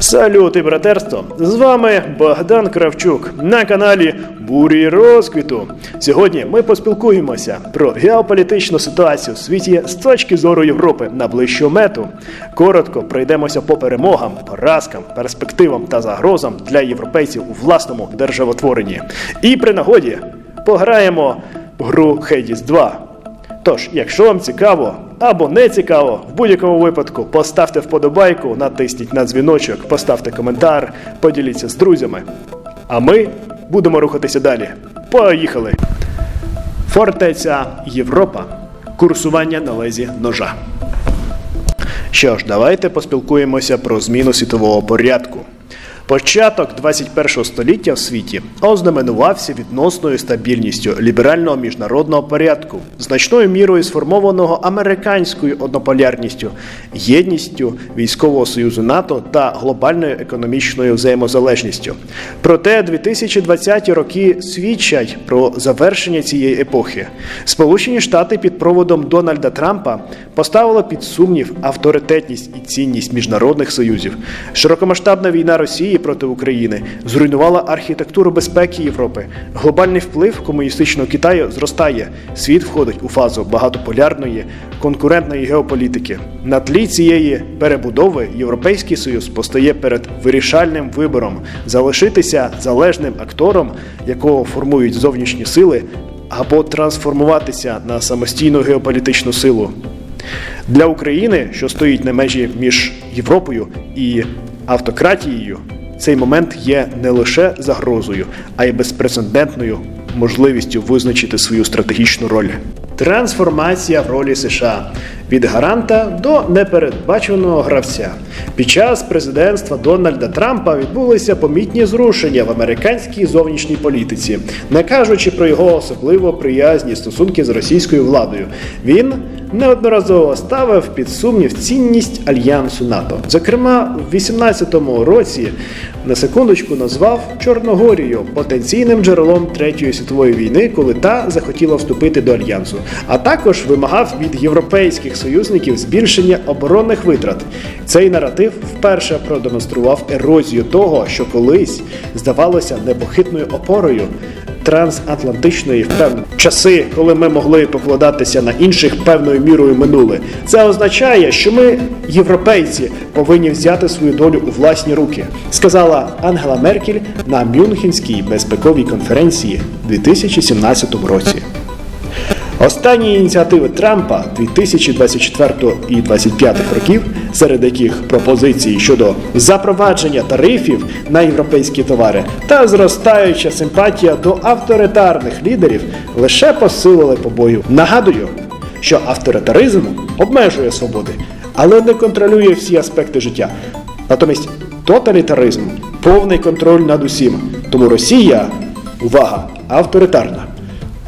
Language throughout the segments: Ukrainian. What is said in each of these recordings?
Салют і братерство! З вами Богдан Кравчук на каналі Бурі Розквіту. Сьогодні ми поспілкуємося про геополітичну ситуацію в світі з точки зору Європи на ближчу мету. Коротко пройдемося по перемогам, поразкам, перспективам та загрозам для європейців у власному державотворенні. І при нагоді пограємо в гру Хейдіс 2. Тож, якщо вам цікаво або не цікаво, в будь-якому випадку поставте вподобайку, натисніть на дзвіночок, поставте коментар, поділіться з друзями. А ми будемо рухатися далі. Поїхали! Фортеця Європа. Курсування на лезі ножа. Що ж, давайте поспілкуємося про зміну світового порядку. Початок 21 століття в світі ознаменувався відносною стабільністю ліберального міжнародного порядку, значною мірою сформованого американською однополярністю, єдністю військового союзу НАТО та глобальною економічною взаємозалежністю. Проте 2020 роки свідчать про завершення цієї епохи. Сполучені Штати під проводом Дональда Трампа поставили під сумнів авторитетність і цінність міжнародних союзів. Широкомасштабна війна Росії проти України зруйнувала архітектуру безпеки Європи. Глобальний вплив комуністичного Китаю зростає. Світ входить у фазу багатополярної конкурентної геополітики. На тлі цієї перебудови Європейський Союз постає перед вирішальним вибором залишитися залежним актором, якого формують зовнішні сили, або трансформуватися на самостійну геополітичну силу. Для України, що стоїть на межі між Європою і автократією, цей момент є не лише загрозою, а й безпрецедентною можливістю визначити свою стратегічну роль. Трансформація в ролі США від гаранта до непередбаченого гравця. Під час президентства Дональда Трампа відбулися помітні зрушення в американській зовнішній політиці, не кажучи про його особливо приязні стосунки з російською владою. Він неодноразово ставив під сумнів цінність альянсу НАТО. Зокрема, у 18-му році на секундочку назвав Чорногорію потенційним джерелом Третьої світової війни, коли та захотіла вступити до альянсу, а також вимагав від європейських союзників збільшення оборонних витрат. Цей наратив вперше продемонстрував ерозію того, що колись здавалося непохитною опорою трансатлантичної впевненості. Часи, коли ми могли покладатися на інших певною мірою минуле. Це означає, що ми, європейці, повинні взяти свою долю у власні руки, сказала Ангела Меркель на Мюнхенській безпековій конференції у 2017 році. Останні ініціативи Трампа 2024 і 2025 років, серед яких пропозиції щодо запровадження тарифів на європейські товари та зростаюча симпатія до авторитарних лідерів лише посилили побою. Нагадую, що авторитаризм обмежує свободи, але не контролює всі аспекти життя. Натомість тоталітаризм повний контроль над усім. Тому Росія, увага, авторитарна.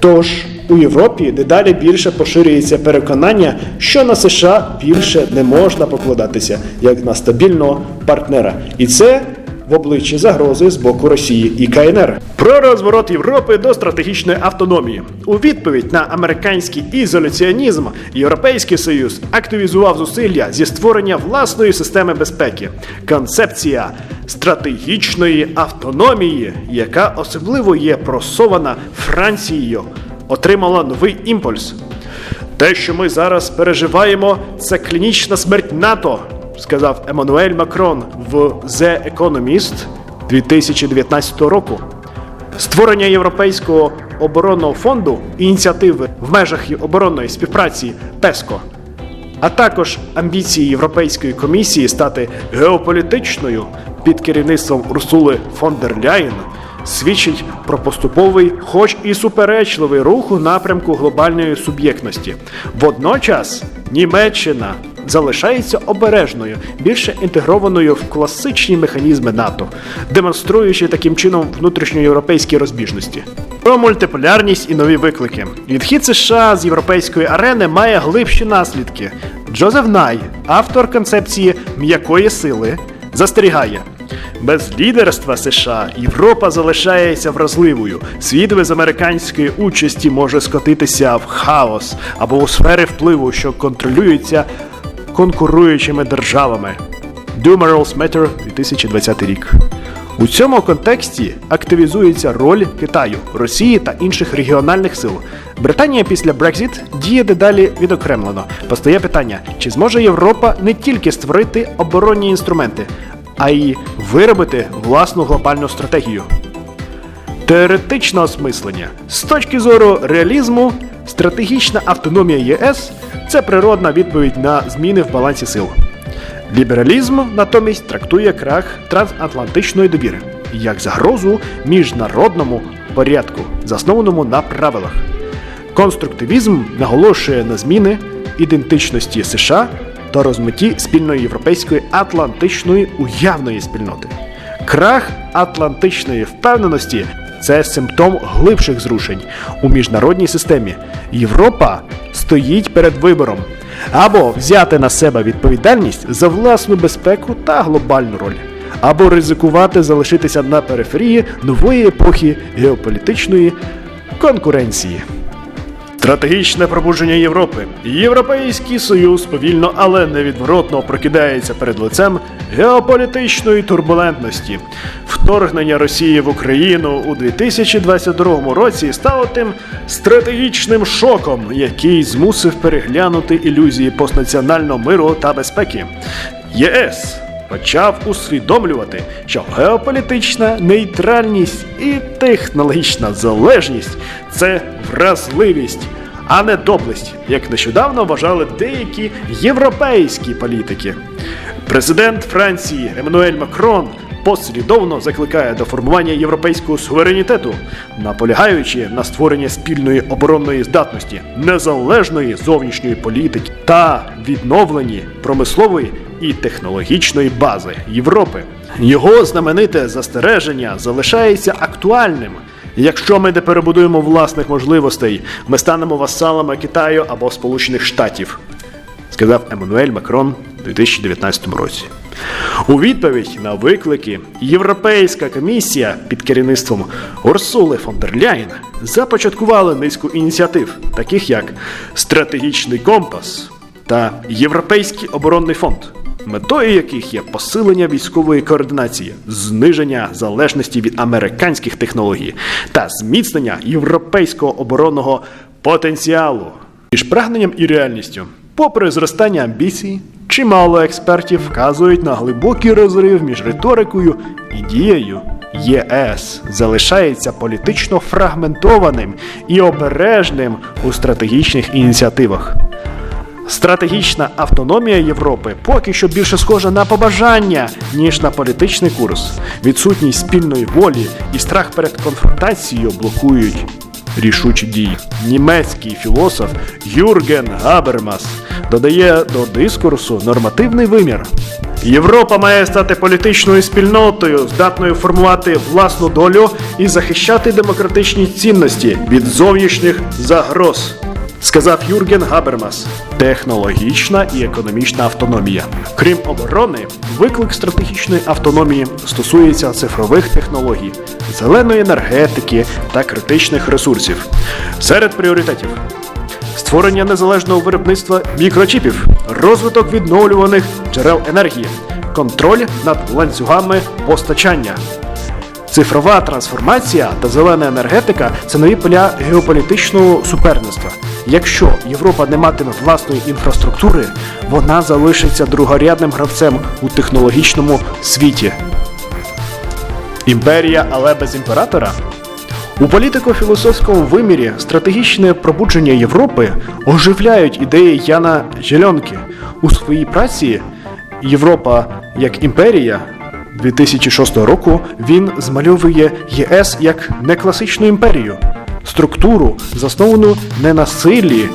Тож у Європі дедалі більше поширюється переконання, що на США більше не можна покладатися як на стабільного партнера, і це в обличчі загрози з боку Росії і КНР. Про розворот Європи до стратегічної автономії у відповідь на американський ізоляціонізм Європейський Союз активізував зусилля зі створення власної системи безпеки. Концепція стратегічної автономії, яка особливо є просована Францією отримала новий імпульс. Те, що ми зараз переживаємо, це клінічна смерть НАТО, сказав Еммануель Макрон в The Economist 2019 року. Створення Європейського оборонного фонду ініціативи в межах оборонної співпраці ПЕСКО, а також амбіції Європейської комісії стати геополітичною під керівництвом Урсули фон дер Ляєн свідчить про поступовий, хоч і суперечливий рух у напрямку глобальної суб'єктності. Водночас Німеччина залишається обережною, більше інтегрованою в класичні механізми НАТО, демонструючи таким чином внутрішньоєвропейські розбіжності. Про мультиполярність і нові виклики. Відхід США з європейської арени має глибші наслідки. Джозеф Най, автор концепції м'якої сили, застерігає. Без лідерства США Європа залишається вразливою. Світ без американської участі може скотитися в хаос або у сфери впливу, що контролюються конкуруючими державами. Do Morals Matter 2020 рік. У цьому контексті активізується роль Китаю, Росії та інших регіональних сил. Британія після Brexit діє дедалі відокремлено. Постає питання, чи зможе Європа не тільки створити оборонні інструменти, а й виробити власну глобальну стратегію. Теоретичне осмислення з точки зору реалізму, стратегічна автономія ЄС це природна відповідь на зміни в балансі сил. Лібералізм натомість трактує крах трансатлантичної довіри як загрозу міжнародному порядку, заснованому на правилах. Конструктивізм наголошує на зміни ідентичності США та розмитті спільної європейської атлантичної уявної спільноти. Крах атлантичної впевненості це симптом глибших зрушень у міжнародній системі. Європа стоїть перед вибором або взяти на себе відповідальність за власну безпеку та глобальну роль, або ризикувати залишитися на периферії нової епохи геополітичної конкуренції. Стратегічне пробудження Європи. Європейський союз повільно, але невідворотно прокидається перед лицем геополітичної турбулентності. Вторгнення Росії в Україну у 2022 році стало тим стратегічним шоком, який змусив переглянути ілюзії постнаціонального миру та безпеки. ЄС почав усвідомлювати, що геополітична нейтральність і технологічна залежність це вразливість, а не доблесть, як нещодавно вважали деякі європейські політики. Президент Франції Еммануель Макрон послідовно закликає до формування європейського суверенітету, наполягаючи на створення спільної оборонної здатності, незалежної зовнішньої політики та відновленні промислової і технологічної бази Європи. Його знамените застереження залишається актуальним. Якщо ми не перебудуємо власних можливостей, ми станемо васалами Китаю або Сполучених Штатів, сказав Еммануель Макрон у 2019 році. У відповідь на виклики Європейська комісія під керівництвом Урсули фон дер Ляйн започаткувала низку ініціатив, таких як Стратегічний компас та Європейський оборонний фонд, метою яких є посилення військової координації, зниження залежності від американських технологій та зміцнення європейського оборонного потенціалу. Між прагненням і реальністю, попри зростання амбіцій, чимало експертів вказують на глибокий розрив між риторикою і дією. ЄС залишається політично фрагментованим і обережним у стратегічних ініціативах. Стратегічна автономія Європи поки що більше схожа на побажання, ніж на політичний курс. Відсутність спільної волі і страх перед конфронтацією блокують рішучі дії. Німецький філософ Юрген Габермас додає до дискурсу нормативний вимір. Європа має стати політичною спільнотою, здатною формувати власну долю і захищати демократичні цінності від зовнішніх загроз сказав Юрген Габермас. Технологічна і економічна автономія. Крім оборони, виклик стратегічної автономії стосується цифрових технологій, зеленої енергетики та критичних ресурсів. Серед пріоритетів. Створення незалежного виробництва мікрочіпів, розвиток відновлюваних джерел енергії, контроль над ланцюгами постачання, Цифрова трансформація та зелена енергетика це нові поля геополітичного суперництва. Якщо Європа не матиме власної інфраструктури, вона залишиться другорядним гравцем у технологічному світі. Імперія, але без імператора. У політико-філософському вимірі стратегічне пробудження Європи оживляють ідеї Яна Жельонки у своїй праці Європа як імперія 2006 року він змальовує ЄС як некласичну імперію, структуру, засновану не на силі,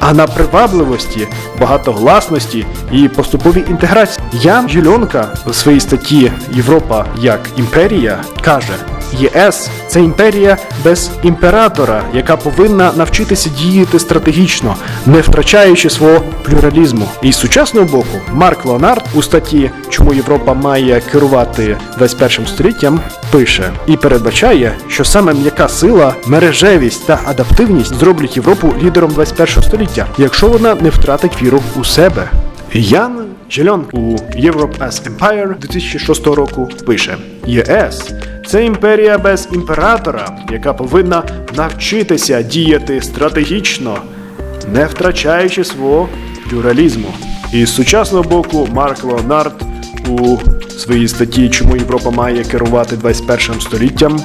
а на привабливості, багатогласності і поступовій інтеграції. Ян Жільонка у своїй статті Європа як імперія каже. ЄС це імперія без імператора, яка повинна навчитися діяти стратегічно, не втрачаючи свого плюралізму. І з сучасного боку, Марк Леонард у статті Чому Європа має керувати 21 століттям пише і передбачає, що саме м'яка сила, мережевість та адаптивність зроблять Європу лідером 21 століття, якщо вона не втратить віру у себе. Ян Жилон у Europe as Empire 2006 року пише: ЄС це імперія без імператора, яка повинна навчитися діяти стратегічно, не втрачаючи свого плюралізму. І з сучасного боку Марк Леонард у своїй статті Чому Європа має керувати 21 століттям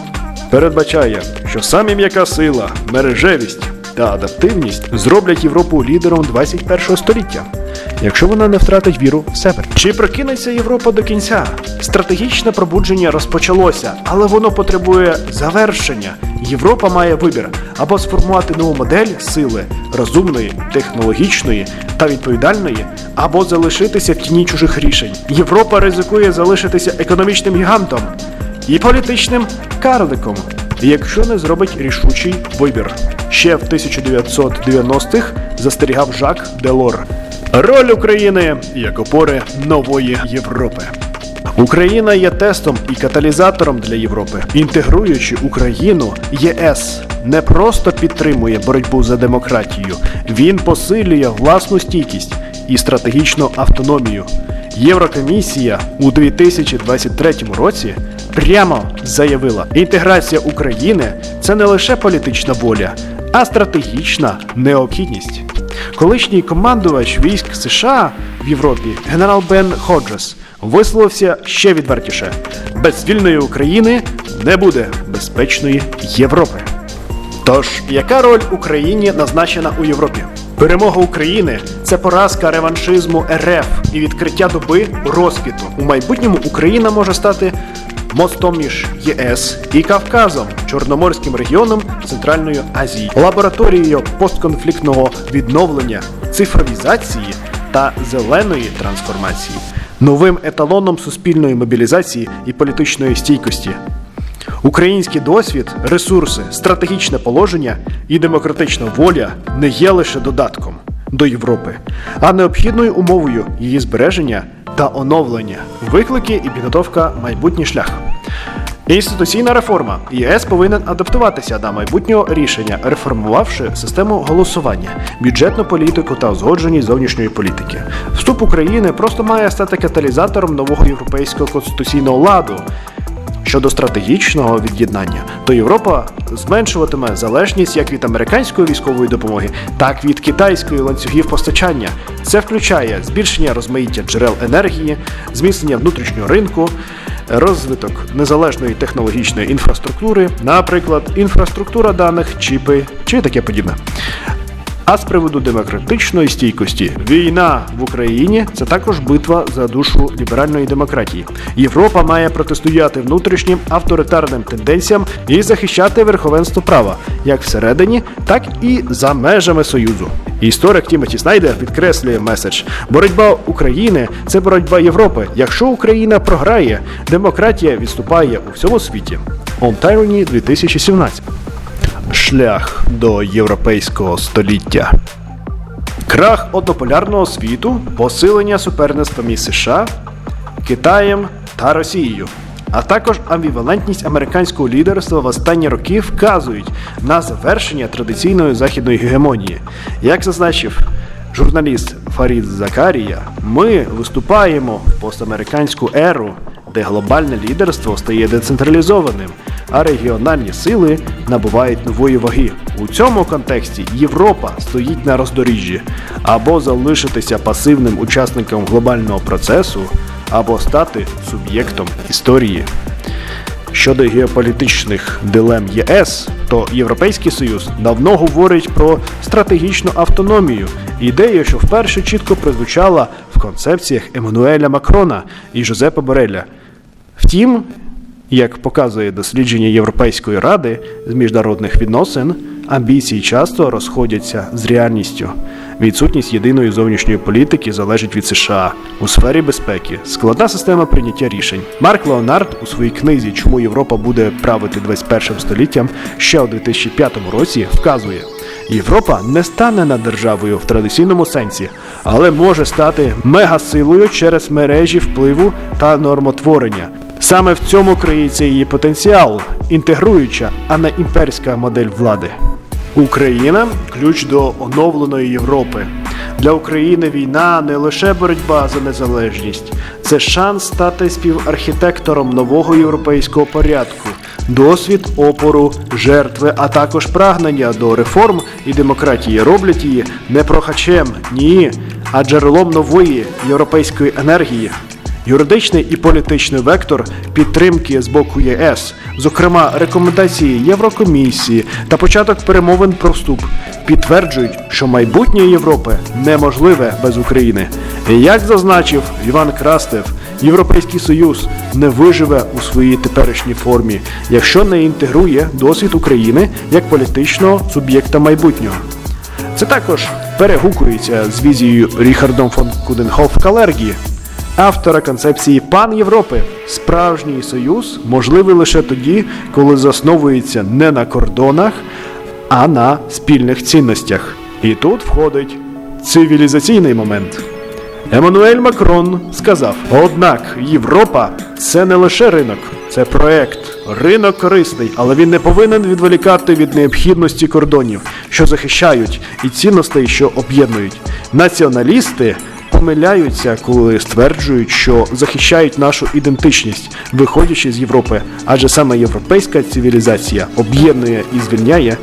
передбачає, що саме м'яка сила, мережевість та адаптивність зроблять Європу лідером 21 століття, якщо вона не втратить віру в себе. Чи прокинеться Європа до кінця? Стратегічне пробудження розпочалося, але воно потребує завершення. Європа має вибір або сформувати нову модель сили розумної, технологічної та відповідальної, або залишитися в тіні чужих рішень. Європа ризикує залишитися економічним гігантом і політичним карликом, якщо не зробить рішучий вибір. Ще в 1990-х застерігав Жак Делор. Роль України як опори нової Європи. Україна є тестом і каталізатором для Європи. Інтегруючи Україну, ЄС не просто підтримує боротьбу за демократію, він посилює власну стійкість і стратегічну автономію. Єврокомісія у 2023 році прямо заявила, інтеграція України це не лише політична воля, а стратегічна необхідність. Колишній командувач військ США в Європі генерал Бен Ходжес висловився ще відвертіше: без вільної України не буде безпечної Європи. Тож, яка роль Україні назначена у Європі? Перемога України це поразка реваншизму РФ і відкриття доби розквіту. У майбутньому Україна може стати мостом між ЄС і Кавказом, Чорноморським регіоном Центральної Азії, лабораторією постконфліктного відновлення, цифровізації та зеленої трансформації, новим еталоном суспільної мобілізації і політичної стійкості. Український досвід, ресурси, стратегічне положення і демократична воля не є лише додатком до Європи, а необхідною умовою її збереження та оновлення, виклики і підготовка майбутній шлях. Інституційна реформа ЄС повинен адаптуватися до майбутнього рішення, реформувавши систему голосування, бюджетну політику та узгодженість зовнішньої політики. Вступ України просто має стати каталізатором нового європейського конституційного ладу. Щодо стратегічного від'єднання, то Європа зменшуватиме залежність як від американської військової допомоги, так і від китайської ланцюгів постачання. Це включає збільшення розмаїття джерел енергії, зміцнення внутрішнього ринку, розвиток незалежної технологічної інфраструктури, наприклад, інфраструктура даних, чіпи чи таке подібне. А з приводу демократичної стійкості, війна в Україні це також битва за душу ліберальної демократії. Європа має протистояти внутрішнім авторитарним тенденціям і захищати верховенство права як всередині, так і за межами союзу. Історик Тімоті Снайдер підкреслює меседж: боротьба України це боротьба Європи. Якщо Україна програє, демократія відступає у всьому світі. On Tyranny 2017 Шлях до європейського століття. Крах однополярного світу, посилення суперництва між США, Китаєм та Росією, а також амбівалентність американського лідерства в останні роки вказують на завершення традиційної західної гегемонії. Як зазначив журналіст Фарід Закарія, ми виступаємо в постамериканську еру, де глобальне лідерство стає децентралізованим, а регіональні сили набувають нової ваги. У цьому контексті Європа стоїть на роздоріжжі або залишитися пасивним учасником глобального процесу, або стати суб'єктом історії. Щодо геополітичних дилем ЄС, то Європейський Союз давно говорить про стратегічну автономію, ідею, що вперше чітко прозвучала в концепціях Еммануеля Макрона і Жозепа Бореля. Втім, як показує дослідження Європейської ради з міжнародних відносин, амбіції часто розходяться з реальністю. Відсутність єдиної зовнішньої політики залежить від США у сфері безпеки, складна система прийняття рішень. Марк Леонард у своїй книзі Чому Європа буде правити 21 століттям ще у 2005 році вказує. Європа не стане над державою в традиційному сенсі, але може стати мегасилою через мережі впливу та нормотворення. Саме в цьому криється її потенціал, інтегруюча, а не імперська модель влади. Україна ключ до оновленої Європи. Для України війна не лише боротьба за незалежність, це шанс стати співархітектором нового європейського порядку, досвід опору, жертви, а також прагнення до реформ і демократії роблять її не прохачем, ні, а джерелом нової європейської енергії. Юридичний і політичний вектор підтримки з боку ЄС, зокрема рекомендації Єврокомісії та початок перемовин про вступ, підтверджують, що майбутнє Європи неможливе без України. І як зазначив Іван Крастев, Європейський Союз не виживе у своїй теперішній формі, якщо не інтегрує досвід України як політичного суб'єкта майбутнього. Це також перегукується з візією Ріхардом фон Куденхоф Калергі, автора концепції Пан Європи. Справжній союз можливий лише тоді, коли засновується не на кордонах, а на спільних цінностях. І тут входить цивілізаційний момент. Еммануель Макрон сказав: однак Європа це не лише ринок, це проект. Ринок корисний, але він не повинен відволікати від необхідності кордонів, що захищають, і цінностей, що об'єднують. Націоналісти помиляються, коли стверджують, що захищають нашу ідентичність, виходячи з Європи, адже саме європейська цивілізація об'єднує і звільняє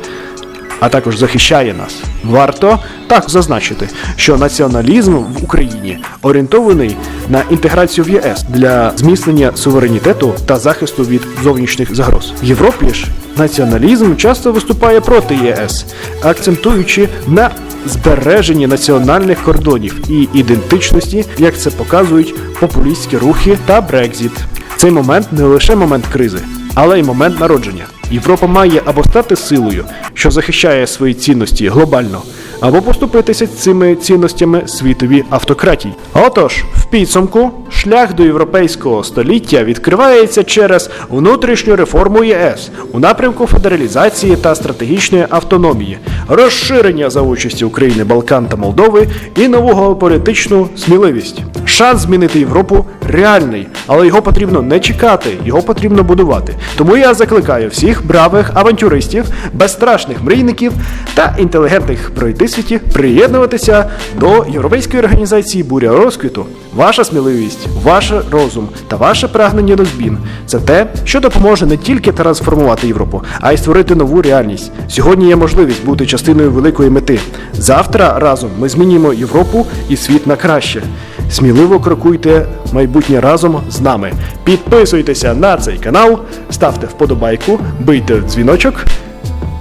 а також захищає нас. Варто так зазначити, що націоналізм в Україні орієнтований на інтеграцію в ЄС для зміцнення суверенітету та захисту від зовнішніх загроз. В Європі ж націоналізм часто виступає проти ЄС, акцентуючи на збереженні національних кордонів і ідентичності, як це показують популістські рухи та Брекзіт. Цей момент не лише момент кризи, але й момент народження. Європа має або стати силою, що захищає свої цінності глобально, або поступитися цими цінностями світові автократії. Отож, в підсумку, шлях до європейського століття відкривається через внутрішню реформу ЄС у напрямку федералізації та стратегічної автономії, розширення за участі України, Балкан та Молдови і нового політичну сміливість. Шанс змінити Європу реальний, але його потрібно не чекати, його потрібно будувати. Тому я закликаю всіх бравих авантюристів, безстрашних мрійників та інтелігентних пройдисвітів приєднуватися до європейської організації Буря розквіту. Ваша сміливість, ваш розум та ваше прагнення до змін це те, що допоможе не тільки трансформувати Європу, а й створити нову реальність. Сьогодні є можливість бути частиною великої мети. Завтра разом ми змінюємо Європу і світ на краще. Сміливо крокуйте майбутнє разом з нами. Підписуйтеся на цей канал, ставте вподобайку, бийте дзвіночок,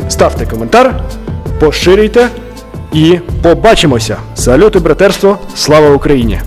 ставте коментар, поширюйте і побачимося. Салюти, братерство! Слава Україні!